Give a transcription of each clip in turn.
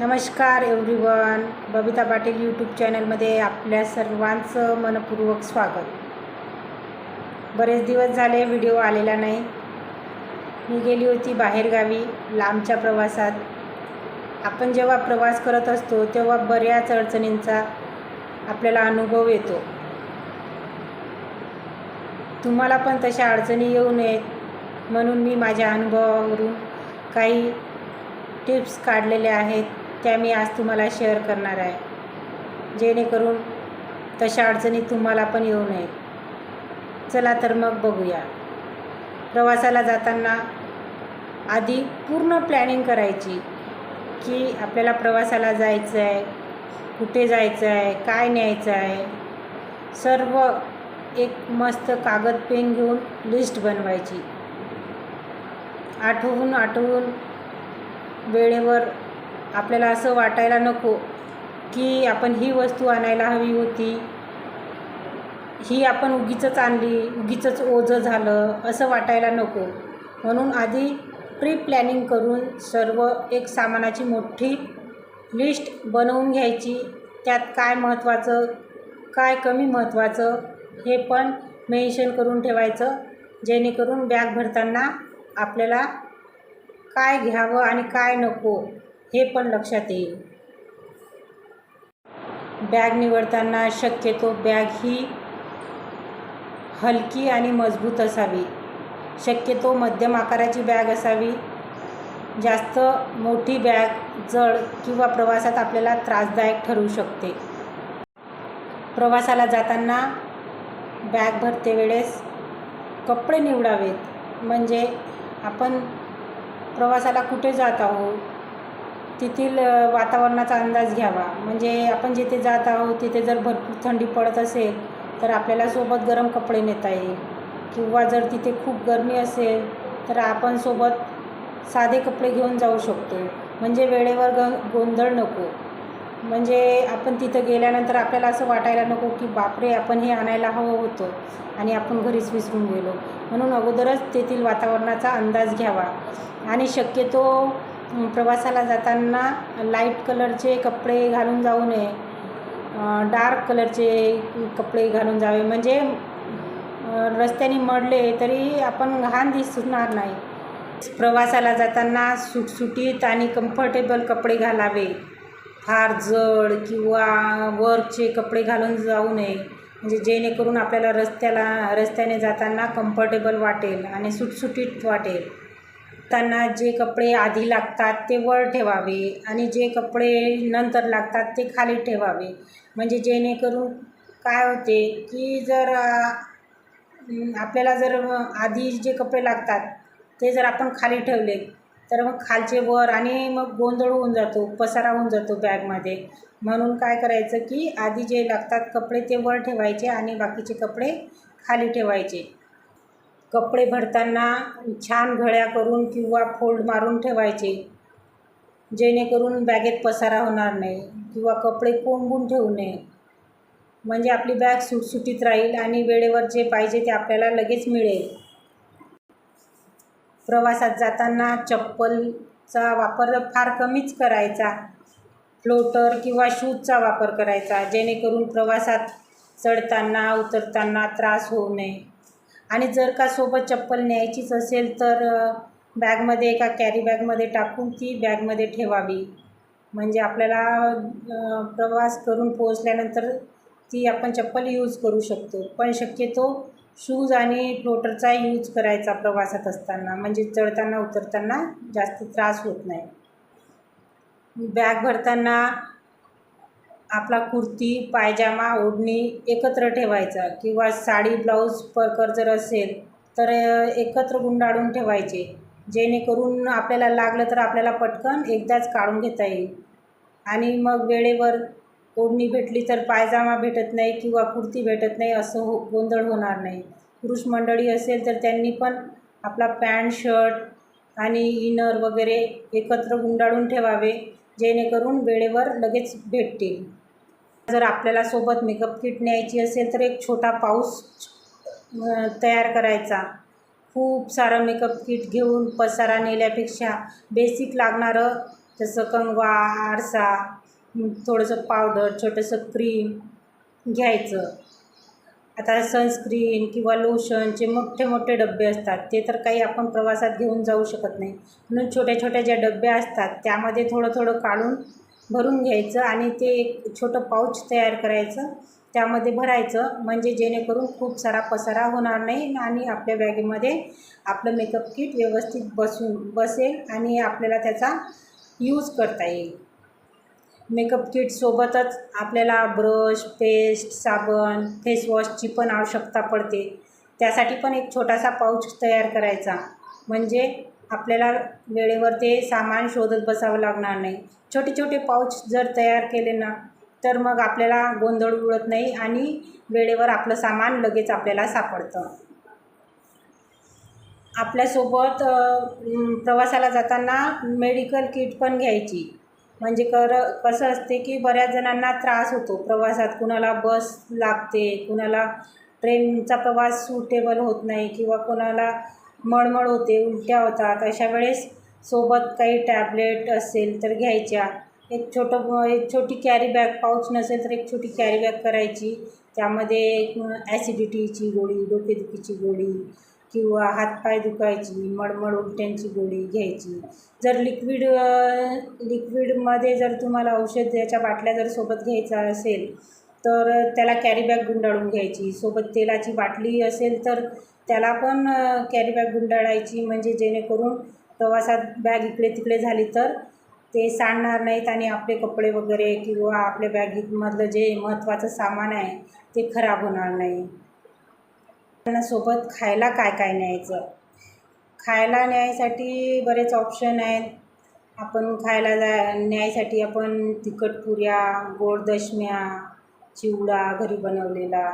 नमस्कार everyone Babita Patil YouTube चॅनलमध्ये आपल्या सर्वांचं मनपूर्वक स्वागत. बरेच दिवस झाले व्हिडिओ आलेला नाही. मी गेली होती बाहेरगावी लांबच्या प्रवासात. आपण जेव्हा प्रवास करत असतो तेव्हा बऱ्याच अडचणींचा आपल्याला अनुभव येतो. तुम्हाला पण तशा अडचणी येऊ नयेत म्हणून मी माझ्या अनुभवावरून काही टिप्स काढलेल्या आहेत. त्या मी आज तुम्हाला शेअर करणार आहे. जेणेकरून तशा अडचणी तुम्हाला पण येऊ नयेत चला तर मग बघूया. प्रवासाला जाताना आधी पूर्ण प्लॅनिंग करायची की आपल्याला प्रवासाला जायचं आहे कुठे जायचं आहे काय न्यायचं आहे सर्व एक मस्त कागद पेन घेऊन लिस्ट बनवायची. आठवून आठवून वेळेवर आपल्याला असं वाटायला नको की आपण ही वस्तू आणायला हवी होती. ही आपण उगीचंच आणली उगीचंच ओझं झालं असं वाटायला नको. म्हणून आधी प्री प्लॅनिंग करून सर्व एक सामानाची मोठी लिस्ट बनवून घ्यायची. त्यात काय महत्त्वाचं काय कमी महत्त्वाचं हे पण मेन्शन करून ठेवायचं. जेणेकरून बॅग भरताना आपल्याला काय घ्यावं आणि काय नको. हे पण लक्षात येईल. बॅग निवडताना शक्यतो बॅग ही हलकी आणि मजबूत असावी. शक्यतो मध्यम आकाराची बॅग असावी. जास्त मोठी बॅग जड किंवा प्रवासात आपल्याला त्रासदायक ठरू शकते. प्रवासाला जाताना बॅग भरते वेळेस कपडे निवडावेत. म्हणजे आपण प्रवासाला कुठे जात आहोत? तेथील वातावरणाचा अंदाज घ्यावा. म्हणजे आपण जिथे जात आहोत तिथे जर भरपूर थंडी पडत असेल तर आपल्याला सोबत गरम कपडे नेता येईल. किंवा जर तिथे खूप गरमी असेल तर आपण सोबत साधे कपडे घेऊन जाऊ शकतो म्हणजे वेळेवर ग गोंधळ नको. म्हणजे आपण तिथं गेल्यानंतर आपल्याला असं वाटायला नको की बापरे आपण हे आणायला हवं होतं आणि आपण घरीच विसरून गेलो. म्हणून अगोदरच तेथील वातावरणाचा अंदाज घ्यावा. आणि शक्यतो प्रवासाला जाताना लाइट कलरचे कपडे घालून जाऊ नये. डार्क कलरचे कपडे घालून जावे. म्हणजे रस्त्याने मडले तरी आपण घाण दिसणार नाही. प्रवासाला जाताना सुटसुटीत आणि कम्फर्टेबल कपडे घालावे. फार जड किंवा वर्कचे कपडे घालून जाऊ नये. म्हणजे जेणेकरून आपल्याला रस्त्याला रस्त्याने जाताना कम्फर्टेबल वाटेल आणि सुटसुटीत वाटेल. त्यांना जे कपडे आधी लागतात ते वर ठेवावे आणि जे कपडे नंतर लागतात ते खाली ठेवावे. म्हणजे जेणेकरून काय होते की जर आपल्याला जर आधी जे कपडे लागतात ते जर आपण खाली ठेवले तर मग खालचे वर आणि मग गोंधळ होऊन जातो पसारा होऊन जातो बॅगमध्ये. म्हणून काय करायचं की आधी जे लागतात कपडे ते वर ठेवायचे आणि बाकीचे कपडे खाली ठेवायचे. कपडे भरताना छान घड्या करून किंवा फोल्ड मारून ठेवायचे. जेणेकरून बॅगेत पसारा होणार नाही किंवा कपडे कोंबून ठेवू नये. म्हणजे आपली बॅग सुटसुटीत राहील आणि वेळेवर जे पाहिजे ते आपल्याला लगेच मिळेल. प्रवासात जाताना चप्पलचा वापर फार कमीच करायचा. फ्लोटर किंवा शूजचा वापर करायचा जेणेकरून प्रवासात चढताना उतरताना त्रास होऊ नये. आणि जर का सोबत चप्पल न्यायचीच असेल तर बॅगमध्ये एका कॅरी बॅगमध्ये टाकून ती बॅगमध्ये ठेवावी. म्हणजे आपल्याला प्रवास करून पोहोचल्यानंतर ती आपण चप्पल यूज करू शकतो. पण शक्यतो शूज आणि फ्लोटरचा यूज करायचा प्रवासात असताना. म्हणजे चढताना उतरताना जास्त त्रास होत नाही. बॅग भरताना आपला कुर्ती पायजामा ओढणी एकत्र ठेवायचा किंवा साडी ब्लाऊज परकर जर असेल तर एकत्र गुंडाळून ठेवायचे. जेणेकरून आपल्याला लागलं तर आपल्याला पटकन एकदाच काढून घेता येईल. आणि मग वेळेवर ओढणी भेटली तर पायजामा भेटत नाही किंवा कुर्ती भेटत नाही असं हो गोंधळ होणार नाही. पुरुष मंडळी असेल तर त्यांनी पण आपला पॅन्ट शर्ट आणि इनर वगैरे एकत्र गुंडाळून ठेवावे जेणेकरून वेळेवर लगेच भेटतील. जर आपल्याला सोबत मेकअप किट न्यायची असेल तर एक छोटा पाऊस तयार करायचा. खूप सारं मेकअप किट घेऊन पसारा नेल्यापेक्षा बेसिक लागणारं जसं कंगवा आरसा थोडंसं पावडर छोटंसं क्रीम घ्यायचं. आता सनस्क्रीन किंवा लोशनचे मोठे मोठे डबे असतात ते तर काही आपण प्रवासात घेऊन जाऊ शकत नाही. म्हणून छोट्या छोट्या ज्या डबे असतात त्यामध्ये थोडं थोडं काढून भरून घ्यायचं आणि ते एक छोटं पाऊच तयार करायचं. त्यामध्ये भरायचं. म्हणजे जेणेकरून खूप सारा पसारा होणार नाही आणि आपल्या बॅगेमध्ये आपलं मेकअप किट व्यवस्थित बसून बसेल आणि आपल्याला त्याचा यूज करता येईल. मेकअप किटसोबतच आपल्याला ब्रश पेस्ट साबण फेसवॉशची पण आवश्यकता पडते. त्यासाठी पण एक छोटासा पाऊच तयार करायचा. म्हणजे आपल्याला वेळेवर ते सामान शोधत बसावं लागणार नाही. छोटे छोटे पाऊच जर तयार केले ना तर मग आपल्याला गोंधळ उडत नाही आणि वेळेवर आपलं सामान लगेच आपल्याला सापडतं. आपल्यासोबत प्रवासाला जाताना मेडिकल किट पण घ्यायची. म्हणजे कर कसं असते की बऱ्याच जणांना त्रास होतो प्रवासात. कुणाला बस लागते कुणाला ट्रेनचा प्रवास सुटेबल होत नाही किंवा कोणाला मळमळ होते उलट्या होतात. अशा वेळेस सोबत काही टॅबलेट असेल तर घ्यायच्या. एक छोटं एक छोटी कॅरी बॅग पाऊच नसेल तर एक छोटी कॅरी बॅग करायची. त्यामध्ये एक ॲसिडिटीची गोळी डोकेदुखीची गोळी किंवा हातपाय दुखायची मळमळ उलट्यांची गोळी घ्यायची. जर लिक्विड लिक्विडमध्ये जर तुम्हाला औषध याच्या बाटल्या जर सोबत घ्यायचा असेल तर त्याला कॅरीबॅग गुंडाळून घ्यायची. सोबत तेलाची बाटली असेल तर त्याला पण कॅरीबॅग गुंडाळायची. म्हणजे जेणेकरून प्रवासात बॅग इकडे तिकडे झाली तर ते सांडणार नाहीत आणि आपले कपडे वगैरे किंवा आपल्या बॅगीमधलं जे महत्त्वाचं सामान आहे ते खराब होणार नाही. त्यांना सोबत खायला काय काय न्यायचं? खायला न्यायसाठी बरेच ऑप्शन आहेत. आपण खायला जा न्यायसाठी आपण तिखट पुऱ्या गोड दशम्या चिवडा घरी बनवलेला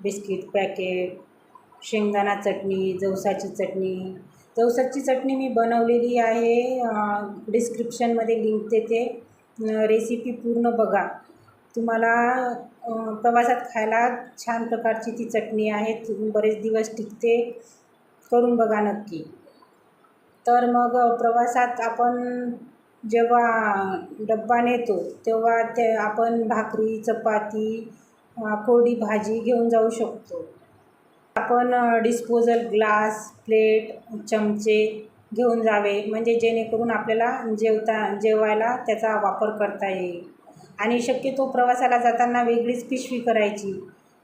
बिस्किट पॅकेट शेंगदाणा चटणी जवसाची चटणी. जवसाची चटणी मी बनवलेली आहे. डिस्क्रिप्शनमध्ये लिंक देते. रेसिपी पूर्ण बघा. तुम्हाला प्रवासात खायला छान प्रकारची ती चटणी आहे. बरेच दिवस टिकते. करून बघा नक्की. तर मग प्रवासात आपण जेव्हा डब्बा नेतो तेव्हा ते आपण भाकरी चपाती कोरडी भाजी घेऊन जाऊ शकतो. आपण डिस्पोजल ग्लास प्लेट चमचे घेऊन जावे. म्हणजे जेणेकरून आपल्याला जेवता जेवायला त्याचा वापर करता येईल. आणि शक्यतो प्रवासाला जाताना वेगळीच पिशवी करायची.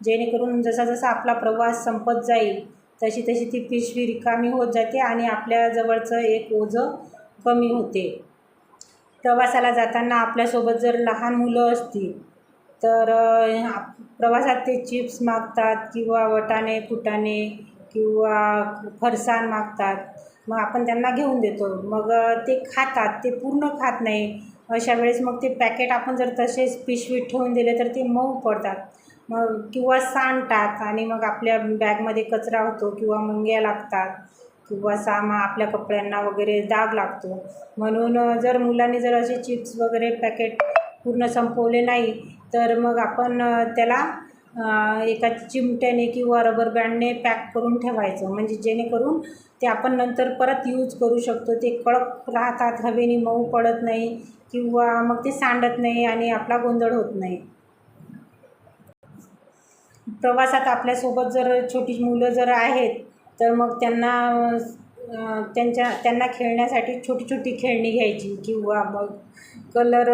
जेणेकरून जसा जसा आपला प्रवास संपत जाईल तशी तशी ती पिशवी रिकामी होत जाते आणि आपल्या जवळचं एक ओझं कमी होते. प्रवासाला जाताना आपल्यासोबत जर लहान मुलं असतील तर आप- प्रवासात ते चिप्स मागतात किंवा वटाणे फुटाणे किंवा फरसाण मागतात. मग आपण त्यांना घेऊन देतो. मग ते खातात. ते पूर्ण खात नाही. अशा वेळेस मग ते पॅकेट आपण जर तसेच पिशवीत ठेवून दिले तर ते मऊ पडतात. मग किंवा सांडतात आणि मग आपल्या बॅगमध्ये कचरा होतो किंवा मुंग्या लागतात. किंवा सामा आपल्या कपड्यांना वगैरे डाग लागतो. म्हणून जर मुलांनी जर असे चिप्स वगैरे पॅकेट पूर्ण संपवले नाही तर मग आपण त्याला एका चिमट्याने किंवा रबर बँडने पॅक करून ठेवायचं. म्हणजे जेणेकरून ते आपण नंतर परत यूज करू शकतो. ते कडक राहतात. हवेने मऊ पडत नाही किंवा मग ते सांडत नाही आणि आपला गोंधळ होत नाही. प्रवासात आपल्यासोबत जर छोटी मुलं जर आहेत तर मग त्यांना त्यांच्या त्यांना खेळण्यासाठी छोटी छोटी खेळणी घ्यायची किंवा मग कलर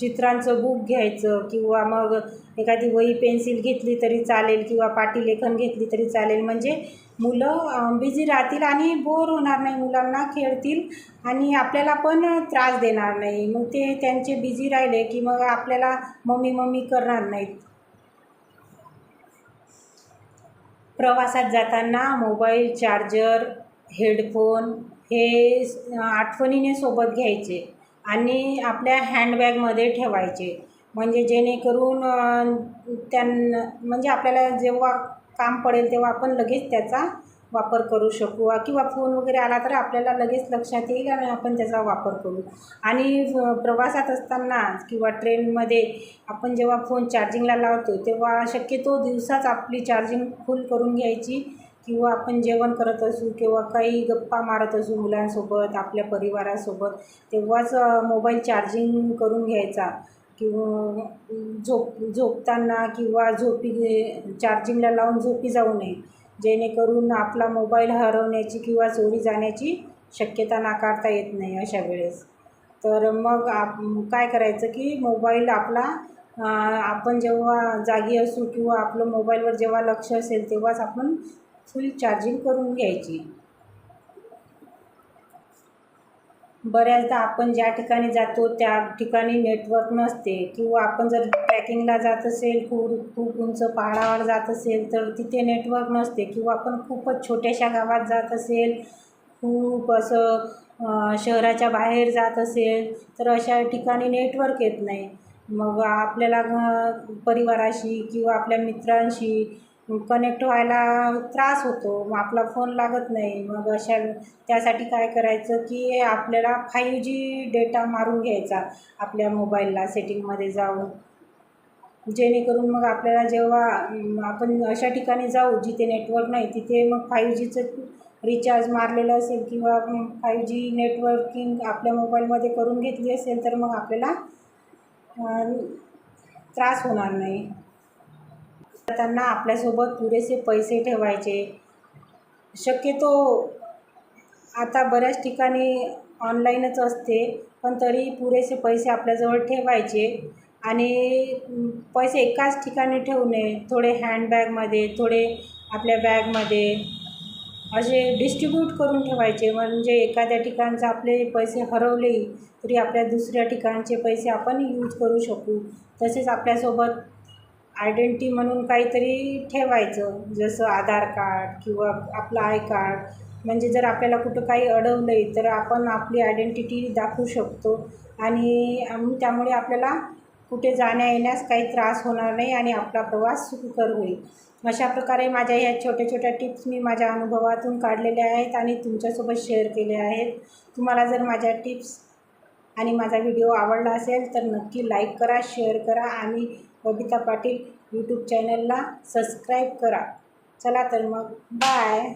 चित्रांचं बुक घ्यायचं किंवा मग एखादी वही पेन्सिल घेतली तरी चालेल किंवा पाटीलेखन घेतली तरी चालेल. म्हणजे मुलं बिझी राहतील आणि बोर होणार नाही. मुलांना खेळतील आणि आपल्याला पण त्रास देणार नाही. मग ते त्यांचे बिझी राहिले की मग आपल्याला मम्मी मम्मी करणार नाहीत. प्रवासात जाताना मोबाईल चार्जर हेडफोन हे आठवणीने सोबत घ्यायचे आणि आपल्या हँडबॅगमध्ये ठेवायचे. म्हणजे जेणेकरून त्यां त्यांना म्हणजे आपल्याला जेव्हा काम पडेल तेव्हा आपण लगेच त्याचा वापर करू शकू. किंवा फोन वगैरे आला तर आपल्याला लगेच लक्षात येईल आणि आपण त्याचा वापर करू. आणि प्रवासात असताना किंवा ट्रेनमध्ये आपण जेव्हा फोन चार्जिंगला लावतो तेव्हा शक्यतो दिवसाच आपली चार्जिंग फुल करून घ्यायची. किंवा आपण जेवण करत असू किंवा काही गप्पा मारत असू मुलांसोबत आपल्या परिवारासोबत तेव्हाच मोबाईल चार्जिंग करून घ्यायचा. किंवा झोप झोपताना किंवा झोपी चार्जिंगला लावून झोपी जाऊ नये. जेणेकरून आपला मोबाईल हरवण्याची किंवा चोरी जाण्याची शक्यता नाकारता येत नाही अशा वेळेस. तर मग आप काय करायचं की मोबाईल आपला आपण जेव्हा जागी असू किंवा आपलं मोबाईलवर जेव्हा लक्ष असेल तेव्हाच आपण फुल चार्जिंग करून घ्यायची. बऱ्याचदा आपण ज्या ठिकाणी जातो त्या ठिकाणी नेटवर्क नसते. किंवा आपण जर ट्रॅकिंगला जात असेल खूप खूप उंच पहाडावर जात असेल तर तिथे नेटवर्क नसते. किंवा आपण खूपच छोट्याशा गावात जात असेल खूप असं शहराच्या बाहेर जात असेल तर अशा ठिकाणी नेटवर्क येत नाही. मग आपल्याला परिवाराशी किंवा आपल्या मित्रांशी कनेक्ट व्हायला त्रास होतो. मग आपला फोन लागत नाही. मग अशा त्यासाठी काय करायचं की आपल्याला फाईव्ह जी डेटा मारून घ्यायचा आपल्या मोबाईलला सेटिंगमध्ये जाऊन. जेणेकरून मग आपल्याला जेव्हा आपण अशा ठिकाणी जाऊ जिथे नेटवर्क नाही तिथे मग फाईव्ह जीचं रिचार्ज मारलेलं असेल किंवा फाईव्ह जी नेटवर्किंग आपल्या मोबाईलमध्ये करून घेतली असेल तर मग आपल्याला त्रास होणार नाही. त्यांना आपल्यासोबत पुरेसे पैसे ठेवायचे. शक्यतो आता बऱ्याच ठिकाणी ऑनलाईनच असते पण तरी पुरेसे पैसे आपल्याजवळ ठेवायचे आणि पैसे एकाच ठिकाणी ठेवू नये थोडे हँडबॅगमध्ये थोडे आपल्या बॅगमध्ये असे डिस्ट्रीब्यूट करून ठेवायचे. म्हणजे एखाद्या ठिकाणचं आपले पैसे हरवले तरी आपल्या दुसऱ्या ठिकाणचे पैसे आपण यूज करू शकू. तसेच आपल्यासोबत आयडेंटी म्हणून काहीतरी ठेवायचं जसं आधार कार्ड किंवा आपलं आय कार्ड. म्हणजे जर आपल्याला कुठं काही अडवलं आहे तर आपण आपली आयडेंटिटी दाखवू शकतो. आणि त्यामुळे आपल्याला कुठे जाण्या येण्यास काही त्रास होणार नाही आणि आपला प्रवास सुखकर होईल. अशा प्रकारे माझ्या ह्या छोट्या छोट्या टिप्स मी माझ्या अनुभवातून काढलेल्या आहेत आणि तुमच्यासोबत शेअर केले आहेत. तुम्हाला जर माझ्या टिप्स आणि माझा व्हिडिओ आवडला असेल तर नक्की लाईक करा शेअर करा आणि बबिता पाटील यूट्यूब चॅनलला सबस्क्राईब करा. चला तर मग बाय.